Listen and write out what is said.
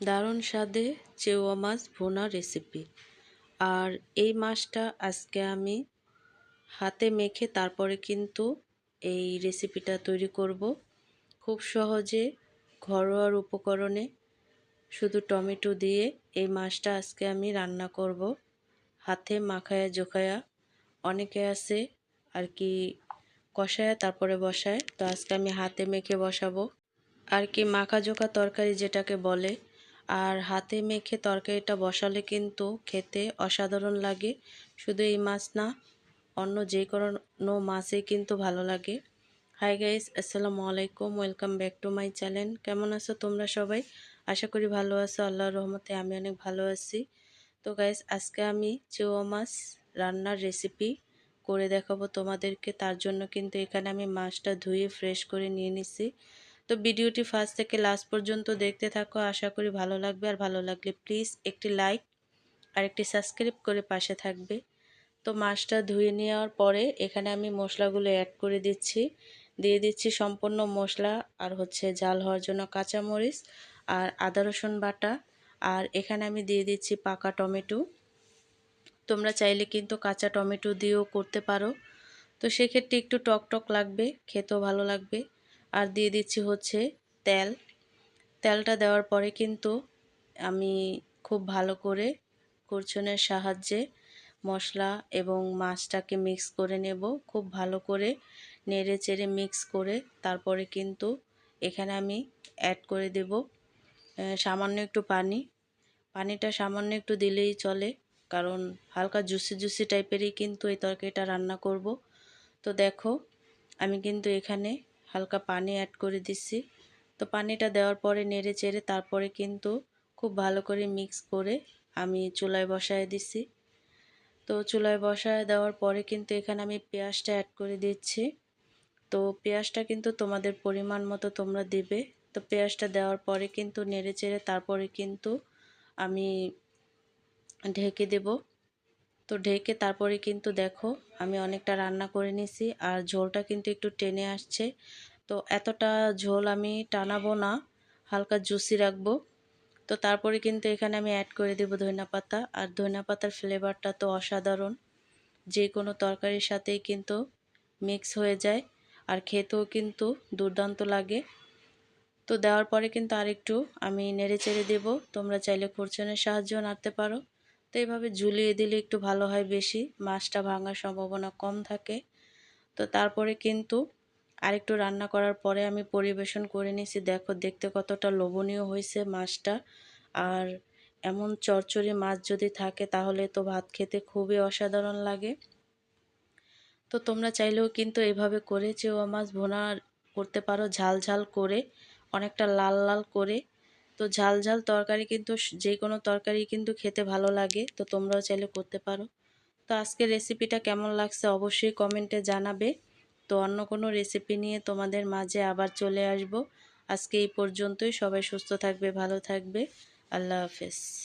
দারুণ স্বাদে চেওয়া মাছ ভুনা রেসিপি আর এই মাছটা আজকে আমি হাতে মেখে তারপরে কিন্তু এই রেসিপিটা তৈরি করব। খুব সহজে ঘরোয়ার উপকরণে শুধু টমেটো দিয়ে এই মাছটা আজকে আমি রান্না করব। হাতে মাখায়া জোখায়া অনেকে আছে আর কি কষায়া তারপরে বসায়। তো আজকে আমি হাতে মেখে বসাবো। আর কি মাখা জোখা তরকারি যেটাকে বলে আর হাতে মেখে তরকারিটা বসালে কিন্তু খেতে অসাধারণ লাগে। শুধু এই মাছ না, অন্য যে কোনো মাছই কিন্তু ভালো লাগে। হাই গাইস আসসালামু আলাইকুম welcome back to my channel কেমন আছো তোমরা সবাই? আশা করি ভালো আছো, আল্লাহর রহমতে আমি অনেক ভালো আছি। তো গাইস আজকে আমি চেওয়া মাছ রান্নার রেসিপি করে দেখাবো তোমাদেরকে। তার জন্য কিন্তু এখানে আমি মাছটা ধুয়ে ফ্রেশ করে নিয়ে নিছি। তো ভিডিওটি ফার্স্ট থেকে লাস্ট পর্যন্ত দেখতে থাকো। আশা করি ভালো লাগবে। আর ভালো লাগলে প্লিজ একটি লাইক আর একটি সাবস্ক্রাইব করে পাশে থাকবে। তো মাছটা ধুয়ে নেওয়ার পরে এখানে আমি মশলাগুলো অ্যাড করে দিচ্ছি। দিয়ে দিচ্ছি সম্পূর্ণ মশলা আর হচ্ছে জাল হওয়ার জন্য কাঁচামরিচ আর আদা রসুন বাটা। আর এখানে আমি দিয়ে দিচ্ছি পাকা টমেটো। তোমরা চাইলে কিন্তু কাঁচা টমেটো দিয়েও করতে পারো। তো সেক্ষেত্রে একটু টক টক লাগবে, খেতেও ভালো লাগবে। আর দিয়ে দিচ্ছি হচ্ছে তেল। তেলটা দেওয়ার পরে কিন্তু আমি খুব ভালো করে কুরচনের সাহায্যে মশলা এবং মাছটাকে মিক্স করে নেব। খুব ভালো করে নেড়ে চেড়ে মিক্স করে তারপরে কিন্তু এখানে আমি অ্যাড করে দেব। সামান্য একটু পানি। পানিটা সামান্য একটু দিলেই চলে, কারণ হালকা জুসি জুসি টাইপেরই কিন্তু এই তরকারিটা রান্না করব। তো দেখো, আমি কিন্তু এখানে হালকা পানি অ্যাড করে দিচ্ছি। তো পানিটা দেওয়ার পরে নেড়ে চেড়ে তারপরে কিন্তু খুব ভালো করে মিক্স করে আমি চুলায় বসায় দিছি তো চুলায় বসায় দেওয়ার পরে কিন্তু এখানে আমি পেঁয়াজটা অ্যাড করে দিচ্ছি। তো পেঁয়াজটা কিন্তু তোমাদের পরিমাণ মতো তোমরা দিবে। তো পেঁয়াজটা দেওয়ার পরে কিন্তু নেড়ে চেড়ে তারপরে কিন্তু আমি ঢেকে দেব। তো ঢেকে তারপরে কিন্তু দেখো, আমি অনেকটা রান্না করে নিছি আর ঝোলটা কিন্তু একটু টেনে আসছে। তো এতটা ঝোল আমি টানাবো না, হালকা জুসি রাখব। তো তারপরে কিন্তু এখানে আমি অ্যাড করে দেবো ধনিয়া পাতা। আর ধনিয়া পাতার ফ্লেভারটা তো অসাধারণ। যে কোনো তরকারির সাথেই কিন্তু মিক্স হয়ে যায় আর খেতেও কিন্তু দুর্দান্ত লাগে। তো দেওয়ার পরে কিন্তু আরেকটু আমি নেড়ে চেড়ে দেবো। তোমরা চাইলে খুরচনের সাহায্যও নাড়তে পারো। তো এইভাবে ঝুলিয়ে দিলে একটু ভালো হয় বেশি। মাছটা ভাঙার সম্ভাবনা কম থাকে। তো তারপরে কিন্তু আরেকটু রান্না করার পরে আমি পরিবেশন করে নিয়েছি। দেখো, দেখতে কতটা লোভনীয় হয়েছে মাছটা। আর এমন চরচড়ি মাছ যদি থাকে, তাহলে তো ভাত খেতে খুবই অসাধারণ লাগে। তো তোমরা চাইলেও কিন্তু এভাবে করে চেওয়া মাছ ভোনা করতে পারো, ঝাল ঝাল করে, অনেকটা লাল লাল করে। তো ঝাল ঝাল তরকারি কিন্তু যে কোনো তরকারি কিন্তু খেতে ভালো লাগে, তো তোমরাও চাইলে করতে পারো। তো আজকে রেসিপিটা কেমন লাগছে অবশ্যই কমেন্টে জানাবে। তো অন্য কোনো রেসিপি নিয়ে তোমাদের মাঝে আবার চলে আসব। আজকে এই পর্যন্তই, সবাই সুস্থ থাকবে, ভালো থাকবে। আল্লাহ হাফেজ।